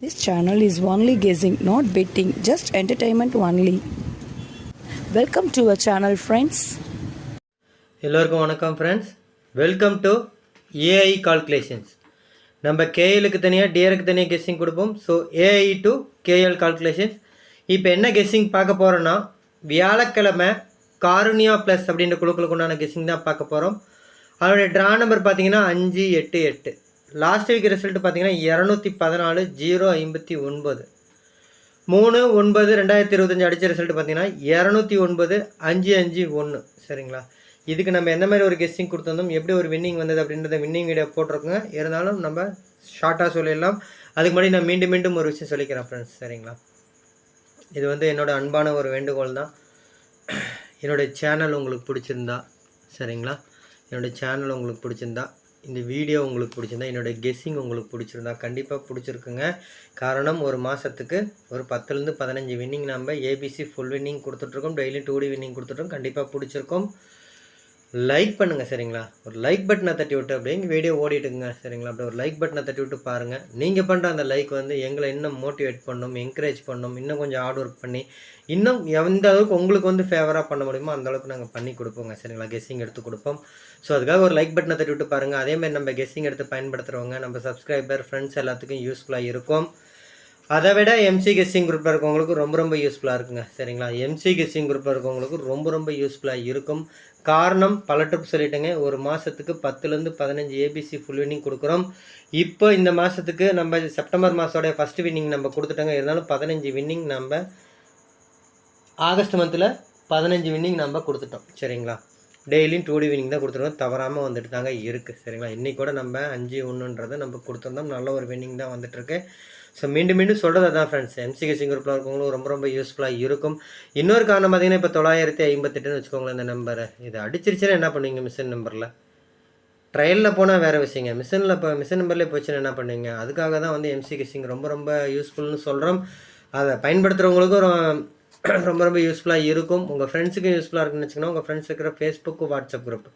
This channel is only guessing, not betting, just entertainment only. Welcome to our channel, friends. எல்லோருக்கும் வணக்கம் friends welcome to AI calculations நம்ம கேஎலுக்கு தனியாக டிஆருக்கு தனியாக கெஸ்ஸிங் கொடுப்போம். So AI to KL calculations இப்போ என்ன கெஸ்ஸிங் பார்க்க போகிறோன்னா வியாழக்கிழமை காருனியா ப்ளஸ் அப்படின்ற குழுக்களுக்கு உண்டான கெஸ்ஸிங் தான் பார்க்க போகிறோம் அதோடைய ட்ரா நம்பர் பார்த்தீங்கன்னா அஞ்சு எட்டு எட்டு. லாஸ்ட் வீக் ரிசல்ட் பார்த்தீங்கன்னா இரநூத்தி பதினாலு ஜீரோ ஐம்பத்தி ஒன்பது. மூணு ஒன்பது ரெண்டாயிரத்தி இருபத்தஞ்சி அடித்த ரிசல்ட் பார்த்தீங்கன்னா இரநூத்தி ஒன்பது அஞ்சு அஞ்சு ஒன்று. சரிங்களா? இதுக்கு நம்ம எந்த மாதிரி ஒரு கெஸ்டிங் கொடுத்துருந்தோம் எப்படி ஒரு வின்னிங் வந்தது அப்படின்றத வின்னிங் வீடியோ போட்டிருக்கோங்க. இருந்தாலும் நம்ம ஷார்ட்டாக சொல்லிடலாம். அதுக்கு முன்னாடி நான் மீண்டும் மீண்டும் ஒரு விஷயம் சொல்லிக்கிறேன் ஃப்ரெண்ட்ஸ் சரிங்களா? இது வந்து என்னோட அன்பான ஒரு வேண்டுகோள் தான். என்னுடைய சேனல் உங்களுக்கு பிடிச்சிருந்தா சரிங்களா? என்னுடைய சேனல் உங்களுக்கு பிடிச்சிருந்தா இந்த வீடியோ உங்களுக்கு பிடிச்சிருந்தா என்னோடய கெஸ்ஸிங் உங்களுக்கு பிடிச்சிருந்தா கண்டிப்பாக பிடிச்சிருக்குங்க. காரணம் ஒரு மாதத்துக்கு ஒரு பத்துலேருந்து பதினஞ்சு வின்னிங் நம்ம ஏபிசி ஃபுல் வின்னிங் கொடுத்துட்ருக்கோம். டெய்லி டூ டி வின்னிங் கொடுத்துட்ருக்கோம். கண்டிப்பாக பிடிச்சிருக்கோம். லைக் பண்ணுங்கள் சரிங்களா? ஒரு லைக் பட்டனை தட்டி விட்டு அப்படியே வீடியோ ஓடிட்டுங்க சரிங்களா? அப்படி ஒரு லைக் பட்டனை தட்டி விட்டு பாருங்கள் நீங்கள் பண்ணுற அந்த லைக் வந்து எங்களை இன்னும் மோட்டிவேட் பண்ணும் என்கரேஜ் பண்ணும் இன்னும் கொஞ்சம் ஹார்ட் ஒர்க் பண்ணி இன்னும் எந்த அளவுக்கு உங்களுக்கு வந்து ஃபேவராக பண்ண முடியுமோ அந்த அளவுக்கு நாங்கள் பண்ணி கொடுப்போங்க சரிங்களா? கெஸ்ஸிங் எடுத்து கொடுப்போம். ஸோ அதுக்காக ஒரு லைக் பட்டனை தட்டி விட்டு பாருங்கள் அதேமாதிரி நம்ம கெஸ்ஸிங் எடுத்து பயன்படுத்துகிறவங்க நம்ம சப்ஸ்கிரைபர் ஃப்ரெண்ட்ஸ் எல்லாத்துக்கும் யூஸ்ஃபுல்லாக இருக்கும். அதை விட எம்சி கெஸ்ஸிங் குரூப்பில் இருக்கவங்களுக்கு ரொம்ப ரொம்ப யூஸ்ஃபுல்லாக இருக்குங்க. சரிங்களா? எம்சி கெஸ்ஸிங் குரூப்பில் இருக்கவங்களுக்கு ரொம்ப ரொம்ப யூஸ்ஃபுல்லாக இருக்கும். காரணம் பல ட்ரிப் சொல்லிட்டேங்க. ஒரு மாதத்துக்கு பத்துலேருந்து பதினஞ்சு ஏபிசி ஃபுல் வின்னிங் கொடுக்குறோம். இப்போ இந்த மாதத்துக்கு நம்ம செப்டம்பர் மாதோடைய ஃபஸ்ட் வின்னிங் நம்ம கொடுத்துட்டோங்க. இருந்தாலும் பதினஞ்சு வின்னிங் நம்ம ஆகஸ்ட் மந்தில் பதினஞ்சு வின்னிங் நம்ம கொடுத்துட்டோம். சரிங்களா? டெய்லியும் டூ டி வின்னிங் தான் கொடுத்துருக்கோம். தவறாமல் வந்துட்டு தாங்க இருக்குது சரிங்களா? இன்றைக்கி கூட நம்ம அஞ்சு ஒன்றுன்றதை நம்ம கொடுத்துருந்தோம். நல்ல ஒரு வின்னிங் தான் வந்துட்டுருக்கு. ஸோ மீண்டும் மீண்டும் சொல்கிறது தான் ஃப்ரெண்ட்ஸ் எம்சிகேசி குரூப்பில் இருக்கவங்களும் ரொம்ப ரொம்ப யூஸ்ஃபுல்லாக இருக்கும். இன்னொரு காரணம் பார்த்தீங்கன்னா இப்போ தொள்ளாயிரத்தி ஐம்பத்தெட்டுன்னு வச்சுக்கோங்களேன் இந்த நம்பரை இது அடிச்சிருச்சுன்னா என்ன பண்ணுவீங்க மிஷின் நம்பரில் ட்ரையலில் போனால் வேறு விஷயங்க. மிஷினில் இப்போ மிஷின் நம்பர்லேயே போச்சுன்னா என்ன பண்ணுவீங்க அதுக்காக தான் வந்து எம்சிகேசிங் ரொம்ப ரொம்ப யூஸ்ஃபுல்னு சொல்கிறோம் அதை பயன்படுத்துகிறவங்களுக்கும் ரொம்ப ரொம்ப யூஸ்ஃபுல்லாக இருக்கும். உங்கள் ஃப்ரெண்ட்ஸுக்கும் யூஸ்ஃபுல்லாக இருக்குன்னு வச்சுக்கோங்க. உங்கள் ஃப்ரெண்ட்ஸ் இருக்கிற ஃபேஸ்புக்கு வாட்ஸ்அப் குரூப்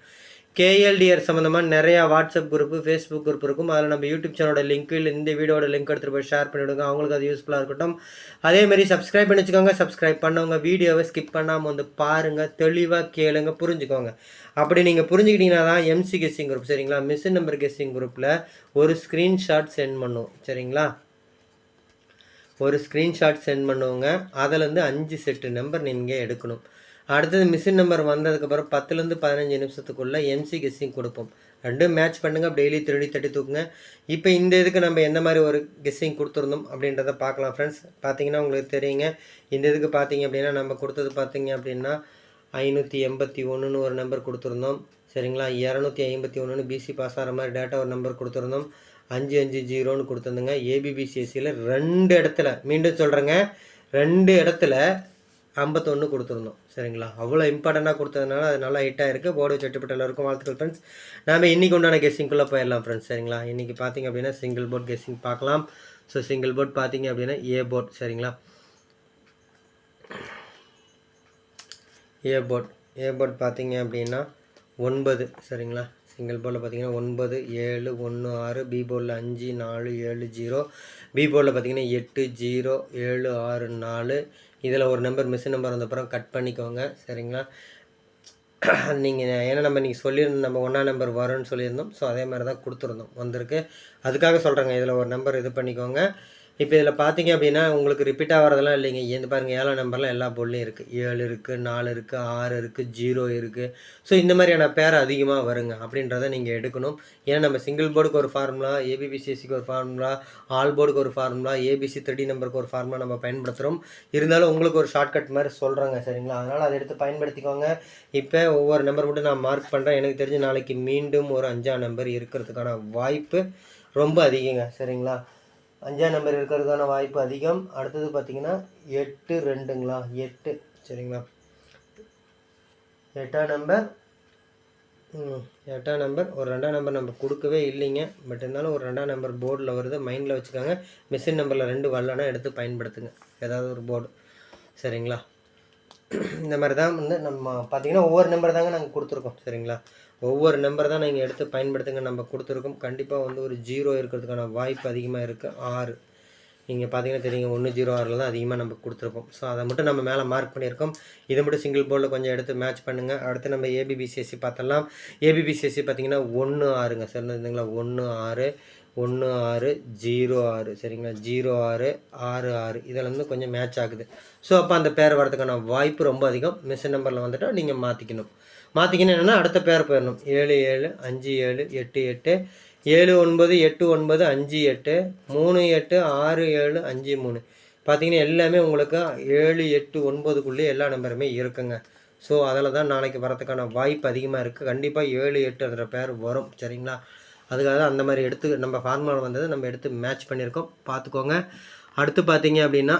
கேஎல்டிஆர் சம்மந்தமாக நிறையா வாட்ஸ்அப் குரூப்பு ஃபேஸ்புக் குரூப் இருக்கும். அதில் நம்ம யூடியூப் சேனலோட லிங்க் இல்லை இந்த வீடியோட லிங்க் எடுத்துகிட்டு போய் ஷேர் பண்ணிவிடுங்க அவங்களுக்கு அது யூஸ்ஃபுல்லாக இருக்கட்டும். அதேமாரி சப்ஸ்கிரைப் பண்ணி வச்சுக்கோங்க. சப்ஸ்கிரைப் பண்ணவங்க வீடியோவை ஸ்கிப் பண்ணாமல் வந்து பாருங்கள் தெளிவாக கேளுங்க. புரிஞ்சுக்கோங்க. அப்படி நீங்கள் புரிஞ்சுக்கிட்டீங்கன்னா தான் எம்சி கெஸ்ஸிங் குரூப் சரிங்களா? மிஷின் நம்பர் கெஸ்ஸிங் குரூப்பில் ஒரு ஸ்க்ரீன்ஷாட் சென்ட் பண்ணும். சரிங்களா? ஒரு ஸ்க்ரீன்ஷாட் சென்ட் பண்ணுவோங்க. அதிலேருந்து அஞ்சு செட்டு நம்பர் நீங்கள் எடுக்கணும். அடுத்தது மிஷின் நம்பர் வந்ததுக்கப்புறம் பத்துலேருந்து பதினஞ்சு நிமிஷத்துக்குள்ளே எம்சி கெஸ்ஸிங் கொடுப்போம். ரெண்டும் மேட்ச் பண்ணுங்க டெய்லி திருடி தட்டி தூக்குங்க. இப்போ இந்த இதுக்கு நம்ம எந்த மாதிரி ஒரு கெஸ்ஸிங் கொடுத்துருந்தோம் அப்படின்றத பார்க்கலாம் ஃப்ரெண்ட்ஸ் பார்த்தீங்கன்னா உங்களுக்கு தெரியுங்க இந்த இதுக்கு பார்த்தீங்க அப்படின்னா நம்ம கொடுத்தது பார்த்தீங்க அப்படின்னா ஐநூற்றி எண்பத்தி ஒன்றுன்னு ஒரு நம்பர் கொடுத்துருந்தோம். சரிங்களா? இரநூத்தி ஐம்பத்தி ஒன்றுன்னு பிசி பாஸ் ஆகிற மாதிரி டேட்டா ஒரு நம்பர் கொடுத்துருந்தோம். அஞ்சு அஞ்சு ஜீரோன்னு கொடுத்துருந்தோங்க. ஏபிபிசிஎஸ்சியில் ரெண்டு இடத்துல மீண்டும் சொல்கிறேங்க ரெண்டு இடத்துல ஐம்பத்தொன்று கொடுத்துருந்தோம். சரிங்களா? அவ்வளோ இம்பார்ட்டண்ட்டாக கொடுத்ததுனால அது நல்லா ஹிட்டாக இருக்குது போர்டு சட்டுப்பட்ட எல்லாருக்கும் வாழ்த்துக்கள் ஃப்ரெண்ட்ஸ் நாம் இன்றைக்கி உண்டான கெஸ்ஸிங்குள்ளே போயிடலாம் ஃப்ரெண்ட்ஸ் சரிங்களா? இன்றைக்கி பார்த்தீங்க அப்படின்னா சிங்கிள் போர்ட் கெஸ்ஸிங் பார்க்கலாம். ஸோ சிங்கிள் போர்ட் பார்த்தீங்க அப்படின்னா ஏ போர்ட் சரிங்களா? ஏ போர்ட் ஏ போர்ட் பார்த்தீங்க அப்படின்னா ஒன்பது. சரிங்களா? சிங்கிள் போர்டில் பார்த்தீங்கன்னா ஒன்பது ஏழு ஒன்று ஆறு. பி போர்டில் அஞ்சு நாலு ஏழு ஜீரோ பி போர்டில் பார்த்தீங்கன்னா எட்டு ஜீரோ ஏழு ஆறு நாலு. இதில் ஒரு நம்பர் மிஸ் நம்பர் வந்தப்புறம் கட் பண்ணிக்கோங்க சரிங்களா? நீங்கள் ஏன்னா நம்ம நீங்கள் சொல்லியிருந்தோம் நம்ம ஒன்றா நம்பர் வரும்னு சொல்லியிருந்தோம் ஸோ அதே மாதிரி தான் கொடுத்துருந்தோம் வந்திருக்கு. அதுக்காக சொல்கிறேங்க இதில் ஒரு நம்பர் இது பண்ணிக்கோங்க. இப்போ இதில் பார்த்தீங்க அப்படின்னா உங்களுக்கு ரிப்பீட் ஆகிறதெல்லாம் இல்லைங்க. இந்த பாருங்கள் ஏழாம் நம்பர்லாம் எல்லா பொருளையும் இருக்குது ஏழு இருக்குது நாலு இருக்குது ஆறு இருக்குது ஜீரோ இருக்குது ஸோ இந்த மாதிரியான பேர் அதிகமாக வருங்க. அப்படின்றத நீங்கள் எடுக்கணும். ஏன்னா நம்ம சிங்கிள் போர்டுக்கு ஒரு ஃபார்முலா ஏபிபிசிஎஸ்சிக்கு ஒரு ஃபார்முலா ஆல் போர்டுக்கு ஒரு ஃபார்முலா ஏபிசி த்ரீ நம்பருக்கு ஒரு ஃபார்முலா நம்ம பயன்படுத்துகிறோம் இருந்தாலும் உங்களுக்கு ஒரு ஷார்ட்கட் மாதிரி சொல்கிறாங்க சரிங்களா? அதனால் அதை எடுத்து பயன்படுத்திக்கோங்க. இப்போ ஒவ்வொரு நம்பர் மட்டும் நான் மார்க் பண்ணுறேன் எனக்கு தெரிஞ்சு நாளைக்கு மீண்டும் ஒரு அஞ்சாம் நம்பர் இருக்கிறதுக்கான வாய்ப்பு ரொம்ப அதிகங்க சரிங்களா? அஞ்சாம் நம்பர் இருக்கிறதுக்கான வாய்ப்பு அதிகம். அடுத்தது பார்த்தீங்கன்னா எட்டு ரெண்டுங்களா? எட்டு. சரிங்களா? எட்டாம் நம்பர். எட்டாம் நம்பர். ஒரு ரெண்டாம் நம்பர் நம்ம கொடுக்கவே இல்லைங்க. பட் இருந்தாலும் ஒரு ரெண்டாம் நம்பர் போர்டில் வருது. மைண்டில் வச்சுக்கோங்க. மிஷின் நம்பரில் ரெண்டு வரலன்னா எடுத்து பயன்படுத்துங்க. ஏதாவது ஒரு போர்டு சரிங்களா? இந்த மாதிரி தான் வந்து நம்ம பார்த்தீங்கன்னா ஒவ்வொரு நம்பர் தாங்க நாங்கள் கொடுத்துருக்கோம் சரிங்களா? ஒவ்வொரு நம்பர் தான் நீங்கள் எடுத்து பயன்படுத்துங்க நம்ம கொடுத்துருக்கோம். கண்டிப்பாக வந்து ஒரு ஜீரோ இருக்கிறதுக்கான வாய்ப்பு அதிகமாக இருக்குது ஆறு. நீங்கள் பார்த்தீங்கன்னா தெரியுங்க ஒன்று ஜீரோ ஆறில் தான் அதிகமாக நம்ம கொடுத்துருக்கோம். ஸோ அதை மட்டும் நம்ம மேலே மார்க் பண்ணியிருக்கோம். இதை மட்டும் சிங்கிள் போர்டில் கொஞ்சம் எடுத்து மேட்ச் பண்ணுங்கள் அடுத்து நம்ம ஏபிபிசிஎஸ்சி பார்த்தலாம் ஏபிபிசிஎஸ்சி பார்த்தீங்கன்னா ஒன்று ஆறுங்க. சரிங்களா? ஒன்று ஆறு. ஒன்று ஆறு ஜீரோ ஆறு. சரிங்களா? ஜீரோ ஆறு ஆறு ஆறு. இதில் வந்து கொஞ்சம் மேட்ச் ஆகுது. ஸோ அப்போ அந்த பேர் வரதுக்கான வாய்ப்பு ரொம்ப அதிகம். மிஷின் நம்பரில் வந்துட்டால் நீங்கள் மாற்றிக்கணும் மாற்றிக்கணும் என்னென்னா அடுத்த பேர் போயிடணும். ஏழு ஏழு அஞ்சு ஏழு எட்டு எட்டு. ஏழு ஒன்பது எட்டு ஒன்பது அஞ்சு எட்டு. மூணு எட்டு ஆறு ஏழு அஞ்சு மூணு. பார்த்தீங்கன்னா எல்லாமே உங்களுக்கு ஏழு எட்டு ஒன்பதுக்குள்ளேயே எல்லா நம்பருமே இருக்குங்க. ஸோ அதில் தான் நாளைக்கு வரதுக்கான வாய்ப்பு அதிகமாக இருக்குது. கண்டிப்பாக ஏழு எட்டு பேர் வரும். சரிங்களா? அதுக்காக தான் அந்த மாதிரி எடுத்து நம்ம ஃபார்முலா வந்தது நம்ம எடுத்து மேட்ச் பண்ணியிருக்கோம். பார்த்துக்கோங்க. அடுத்து பார்த்தீங்க அப்படின்னா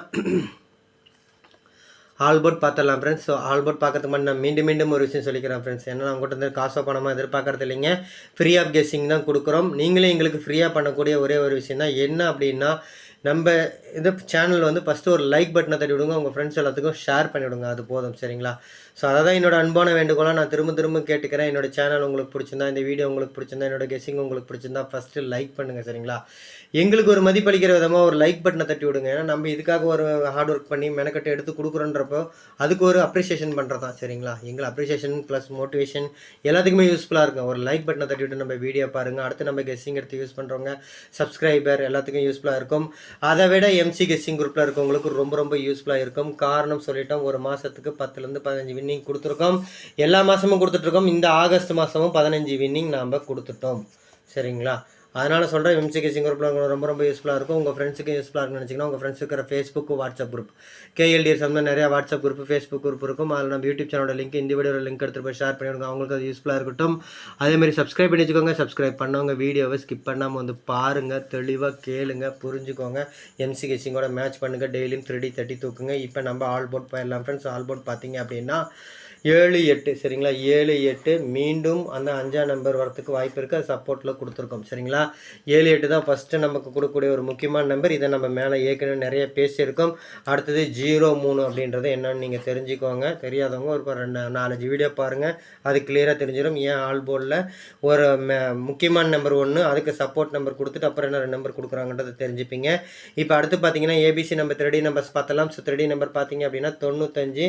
ஆல்போர்ட் பார்த்துடலாம் ஃப்ரெண்ட்ஸ் ஸோ ஆல்போர்ட் பார்க்கறதுக்கு முன்னாடி நான் மீண்டும் மீண்டும் ஒரு விஷயம் சொல்லிக்கிறேன் ஃப்ரெண்ட்ஸ் ஏன்னா உங்கள்கிட்ட இருந்து காசோ பணமாக எதிர்பார்க்கறது இல்லைங்க. ஃப்ரீ ஆஃப் கெஸ்ஸிங் தான் கொடுக்குறோம். நீங்களே எங்களுக்கு ஃப்ரீயாக பண்ணக்கூடிய ஒரே ஒரு விஷயம் தான் என்ன அப்படின்னா நம்ம இந்த சேனல் வந்து ஃபஸ்ட்டு ஒரு லைக் பட்டனை தட்டி விடுங்க. உங்கள் ஃப்ரெண்ட்ஸ் எல்லாத்துக்கும் ஷேர் பண்ணிவிடுங்க அது போதும் சரிங்களா? ஸோ அதை தான் என்னோட அன்பான வேண்டுகோளாக நான் திரும்ப திரும்ப கேட்டுக்கிறேன். என்னோட சேனல் உங்களுக்கு பிடிச்சிருந்தா இந்த வீடியோ உங்களுக்கு பிடிச்சிருந்தா என்னோட கெஸ்ஸிங் உங்களுக்கு பிடிச்சிருந்தா ஃபஸ்ட்டு லைக் பண்ணுங்கள் சரிங்களா? எங்களுக்கு ஒரு மதிப்பளிக்கிற விதமாக ஒரு லைக் பட்டனை தட்டி விடுங்க. ஏன்னா நம்ம இதுக்காக ஒரு ஹார்ட் ஒர்க் பண்ணி மெனக்கட்டு எடுத்து கொடுக்குறோன்றப்போ அதுக்கு ஒரு அப்ரிஷியேஷன் பண்ணுறது தான் சரிங்களா? எங்களை அப்ரிஷியேஷன் ப்ளஸ் மோட்டிவேஷன் எல்லாத்துக்குமே யூஸ்ஃபுல்லாக இருக்கும். ஒரு லைக் பட்டனை தட்டி விட்டு நம்ம வீடியோ பாருங்கள் அடுத்து நம்ம கெஸ்ஸிங் எடுத்து யூஸ் பண்ணுறவங்க சப்ஸ்கிரைபர் எல்லாத்துக்கும் யூஸ்ஃபுல்லாக இருக்கும். அதை விட எம்சி கெஸ்ஸிங் குரூப்பில் இருக்கவங்களுக்கு ரொம்ப ரொம்ப யூஸ்ஃபுல்லாக இருக்கும். காரணம் சொல்லிட்டோம் ஒரு மாதத்துக்கு பத்துலேருந்து பதினஞ்சு வின்னிங் கொடுத்துருக்கோம். எல்லா மாதமும் கொடுத்துட்ருக்கோம் இந்த ஆகஸ்ட் மாதமும் பதினஞ்சு வின்னிங் நாம் கொடுத்துட்டோம். சரிங்களா? அதனால் சொல்கிறேன் எம்சி கெஸ்ஸிங் குரூப்பில் ரொம்ப ரொம்ப யூஸ்ஃபுல்லாக இருக்கும். உங்கள் ஃப்ரெண்ட்ஸுக்கு யூஸ்ஃபுல்லாக இருக்குன்னு நினச்சிங்கன்னா உங்கள் ஃப்ரெண்ட்ஸ் இருக்கிற ஃபேஸ்புக் வாட்ஸ்அப் குரூப் கேஎல்டிஎஸ் வந்து நிறையா வாட்ஸ்அப் குரூப் ஃபேஸ்புக் குரூப் இருக்கும். அதில் நம்ம யூடியூப் சேனலோட லிங்க் இந்த வீடியோட லிங்க் எடுத்து போய் ஷேர் பண்ணிவிடுங்க. அவங்களுக்கு அது யூஸ்ஃபுல்லாக இருக்கட்டும். அதேமாதிரி சப்ஸ்கிரைப் பண்ணி வச்சுக்கோங்க. சப்ஸ்கிரைப் பண்ணவங்க வீடியோவை ஸ்கிப் பண்ணாமல் வந்து பாருங்கள் தெளிவாக கேளுங்க புரிஞ்சுக்கோங்க. எம்சி கெஸ்ஸிங்கோட மேட்ச் பண்ணுங்கள் டெய்லியும் த்ரீ தேர்ட்டி தூக்குங்க இப்போ நம்ம ஆல் போர்ட் போயிடலாம். ஃப்ரெண்ட்ஸ் ஆல் போர்ட் பார்த்தீங்க அப்படின்னா ஏழு எட்டு சரிங்களா? ஏழு எட்டு மீண்டும் அந்த அஞ்சாம் நம்பர் வரத்துக்கு வாய்ப்பு இருக்குது அது சப்போர்ட்டில் கொடுத்துருக்கோம் சரிங்களா? ஏழு எட்டு தான் ஃபஸ்ட்டு நமக்கு கொடுக்கக்கூடிய ஒரு முக்கியமான நம்பர் இதை நம்ம மேலே ஏற்கனவே நிறைய பேசியிருக்கோம். அடுத்தது ஜீரோ மூணு அப்படின்றது என்னன்னு நீங்கள் தெரிஞ்சுக்கோங்க. தெரியாதவங்க ஒரு ரெண்டு நாலஞ்சு வீடியோ பாருங்கள் அது கிளியராக தெரிஞ்சிடும் ஏன் ஆல் போர்டில் ஒரு முக்கியமான நம்பர் ஒன்று அதுக்கு சப்போர்ட் நம்பர் கொடுத்துட்டு அப்புறம் என்ன நம்பர் கொடுக்குறாங்கன்றதை தெரிஞ்சுப்பீங்க. இப்போ அடுத்து பார்த்தீங்கன்னா ABC number three D numbers பார்த்தலாம் ஸோ த்ரெடி நம்பர் பார்த்தீங்க அப்படின்னா தொண்ணூத்தஞ்சு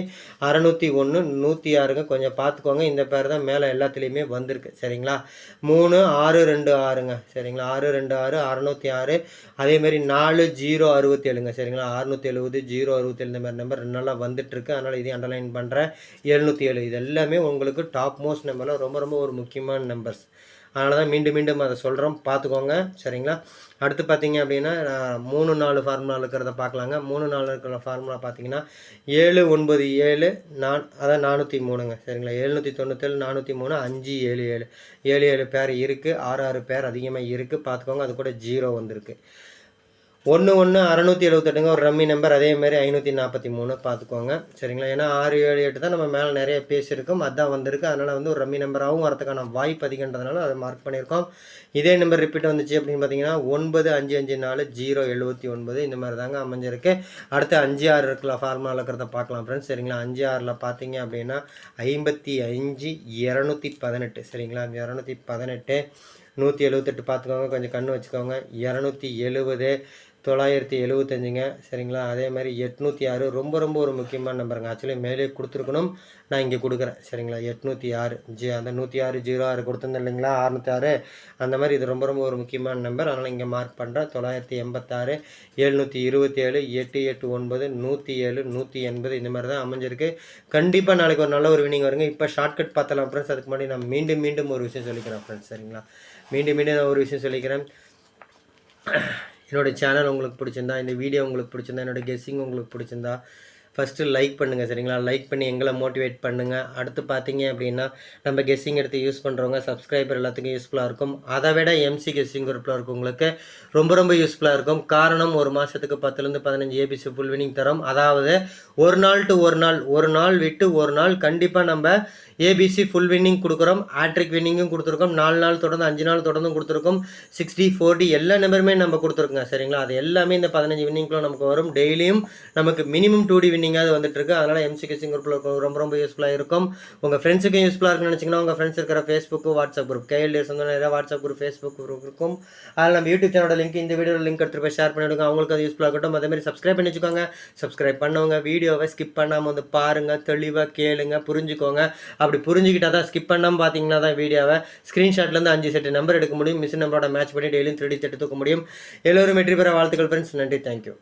அறநூற்றி ஒன்று நூற்றி ஆறுங்க கொஞ்சம் பார்த்துக்கோங்க இந்த பேர் தான் மேலே எல்லாத்துலேயுமே வந்திருக்கு. சரிங்களா? மூணு ஆறு ரெண்டு ஆறுங்க. சரிங்களா? ஆறு ரெண்டு ஆறு அறநூற்றி ஆறு. அதேமாரி நாலு ஜீரோ அறுபத்தி ஏழுங்க சரிங்களா? அறுநூற்றி எழுபது ஜீரோ அறுபத்தேழு இந்த மாதிரி நம்பர் ரெண்டு நாளாக வந்துட்டுருக்கு. அதனால் இதையும் அண்டர்லைன் பண்ணுறேன் எழுநூற்றி ஏழு. இது எல்லாமே உங்களுக்கு டாப் மோஸ்ட் நம்பரில் ரொம்ப ரொம்ப ஒரு முக்கியமான நம்பர்ஸ் அதனால தான் மீண்டும் மீண்டும் அதை சொல்கிறோம் பார்த்துக்கோங்க. சரிங்களா? அடுத்து பார்த்தீங்க அப்படின்னா மூணு நாலு ஃபார்முலா இருக்கிறத பார்க்கலாங்க. மூணு நாலு இருக்கிற ஃபார்முலா பார்த்தீங்கன்னா ஏழு ஒன்பது ஏழு நான் அதான் நானூற்றி மூணுங்க. சரிங்களா? எழுநூற்றி தொண்ணூத்தேழு நானூற்றி மூணு அஞ்சு ஏழு ஏழு. ஏழு ஏழு பேர் இருக்குது ஆறு ஆறு பேர் அதிகமாக இருக்குது பார்த்துக்கோங்க. அது கூட ஜீரோ வந்திருக்கு. ஒன்று ஒன்று அறநூற்றி எழுபத்தெட்டுங்க ஒரு ரம்மி நம்பர் அதேமாதிரி ஐநூற்றி நாற்பத்தி மூணு பார்த்துக்கோங்க சரிங்களா? ஏன்னா ஆறு ஏழு எட்டு தான் நம்ம மேலே நிறைய பேசியிருக்கோம் அதுதான் வந்திருக்கு. அதனால் வந்து ஒரு ரம்மி நம்பராகவும் வரதுக்கான வாய்ப்பு அதிகன்றதுனால அதை மார்க் பண்ணியிருக்கோம். இதே நம்பர் ரிப்பீட் வந்துச்சு அப்படின்னு பார்த்தீங்கன்னா ஒன்பது அஞ்சு அஞ்சு நாலு ஜீரோ எழுபத்தி ஒன்பது இந்த மாதிரி தாங்க அமைஞ்சிருக்கு. அடுத்து அஞ்சு ஆறு இருக்கலாம் ஃபார்முலா இருக்கிறத பார்க்கலாம் ஃப்ரெண்ட்ஸ் சரிங்களா? அஞ்சு ஆறில் பார்த்தீங்க அப்படின்னா ஐம்பத்தி அஞ்சு இரநூத்தி பதினெட்டு. சரிங்களா? இரநூத்தி பதினெட்டு நூற்றி எழுபத்தெட்டு பார்த்துக்கோங்க கொஞ்சம் கண்ணு வச்சுக்கோங்க. இரநூத்தி எழுபது தொள்ளாயிரத்தி எழுபத்தஞ்சுங்க சரிங்களா? அதே மாதிரி எட்நூற்றி ஆறு. ரொம்ப ரொம்ப ஒரு முக்கியமான நம்பருங்க ஆக்சுவலி மேலே கொடுத்துருக்கணும். நான் இங்கே கொடுக்குறேன். சரிங்களா? எட்நூற்றி ஆறு. ஜி அந்த நூற்றி ஆறு ஜீரோ ஆறு கொடுத்துருந்தேன் இல்லைங்களா? அறுநூற்றி ஆறு. அந்த மாதிரி இது ரொம்ப ரொம்ப ஒரு முக்கியமான நம்பர் அதனால் இங்கே மார்க் பண்ணுறேன் தொள்ளாயிரத்தி எண்பத்தாறு எழுநூற்றி இருபத்தி ஏழு எட்டு எட்டு ஒன்பது நூற்றி ஏழு நூற்றி எண்பது இந்த மாதிரி தான் அமைஞ்சிருக்கு. கண்டிப்பாக நாளைக்கு ஒரு நல்ல ஒரு வினிங் வருங்க. இப்போ ஷார்ட்கட் பார்த்தலாம் ஃப்ரெண்ட்ஸ் அதுக்கு முன்னாடி நான் மீண்டும் மீண்டும் ஒரு விஷயம் சொல்லிக்கிறேன் ஃப்ரெண்ட்ஸ் சரிங்களா? மீண்டும் மீண்டும் நான் ஒரு விஷயம் சொல்லிக்கிறேன். என்னோட சேனல் உங்களுக்கு பிடிச்சிருந்தா இந்த வீடியோ உங்களுக்கு பிடிச்சிருந்தா என்னோட கெஸ்ஸிங் உங்களுக்கு பிடிச்சிருந்தா ஃபஸ்ட்டு லைக் பண்ணுங்கள் சரிங்களா? லைக் பண்ணி எங்களை மோட்டிவேட் பண்ணுங்கள் அடுத்து பார்த்தீங்க அப்படின்னா நம்ம கெஸ்ஸிங் எடுத்து யூஸ் பண்ணுறவங்க சப்ஸ்கிரைபர் எல்லாத்துக்கும் யூஸ்ஃபுல்லாக இருக்கும். அதை விட எம்சி கெஸ்ஸிங் குரூப்பில் இருக்கவங்களுக்கு ரொம்ப ரொம்ப யூஸ்ஃபுல்லாக இருக்கும். காரணம் ஒரு மாதத்துக்கு பத்துலேருந்து பதினஞ்சு ஏபிசி ஃபுல் வினிங் தரும். அதாவது ஒரு நாள் டு ஒரு நாள் ஒரு நாள் விட்டு ஒரு நாள் கண்டிப்பாக நம்ம ஏபிசி ஃபுல் வின்னிங் கொடுக்குறோம். ஆட்ரிக் வின்னிங்கும் கொடுத்துருக்கோம். நாலு நாள் தொடர்ந்து அஞ்சு நாள் தொடர்ந்து கொடுத்துருக்கோம். சிக்ஸ்டி ஃபோர்ட்டி எல்லா நம்பருமே நம்ம கொடுத்துருக்கோங்க சரிங்களா? அது எல்லாமே இந்த பதினஞ்சு வின்னிங்க்குள்ள நமக்கு வரும். டெய்லியும் நமக்கு மினிமம் டூ டி வந்துட்டு இருக்கு அதனால் எம்சி கிசிங் குரூப்பில் ரொம்ப ரொம்ப யூஸ்ஃபுல்லாக இருக்கும். உங்கள் ஃப்ரெண்ட்ஸுக்கும் யூஸ்ஃபுல்லாக இருக்குன்னு நினச்சிங்கன்னா உங்கள் ஃப்ரெண்ட்ஸ் இருக்கிற ஃபேஸ்புக்கு வாட்ஸ்அப் குரூப் கேஎல்டிஎஸ் வந்து நிறைய வாட்ஸ்அப் குரூப் ஃபேஸ்புக் குரூப் இருக்கும். அதில் நம்ம யூடியூப் சேனலோட லிங்க் இந்த வீடியோ லிங்க் எடுத்து போய் ஷேர் பண்ணிவிடுங்க அவங்களுக்கு அது யூஸ்ஃபுல்லாக இருக்கட்டும். அதே மாதிரி சப்ஸ்கிரைப் பண்ணி வச்சுக்கோங்க. சப்ஸ்கிரைப் பண்ணவங்க வீடியோவை ஸ்கிப் பண்ணாமல் வந்து பாருங்கள் தெளிவாக கேளுங்க புரிஞ்சுக்கோங்க. அப்படி புரிஞ்சுக்கிட்டால் தான் ஸ்கிப் பண்ணாமல் பார்த்தீங்கன்னா தான் வீடியோவை ஸ்க்ரீன்ஷாட்லேருந்து அஞ்சு செட்டு நம்பர் எடுக்க முடியும். மிஷின் நம்பரோட மேட்ச் பண்ணி டெய்லியும் த்ரீ தட்டு தூக்க முடியும். எல்லோரும் வெற்றி பெற வாழ்த்துக்கள் ஃப்ரெண்ட்ஸ் நன்றி. தேங்க்யூ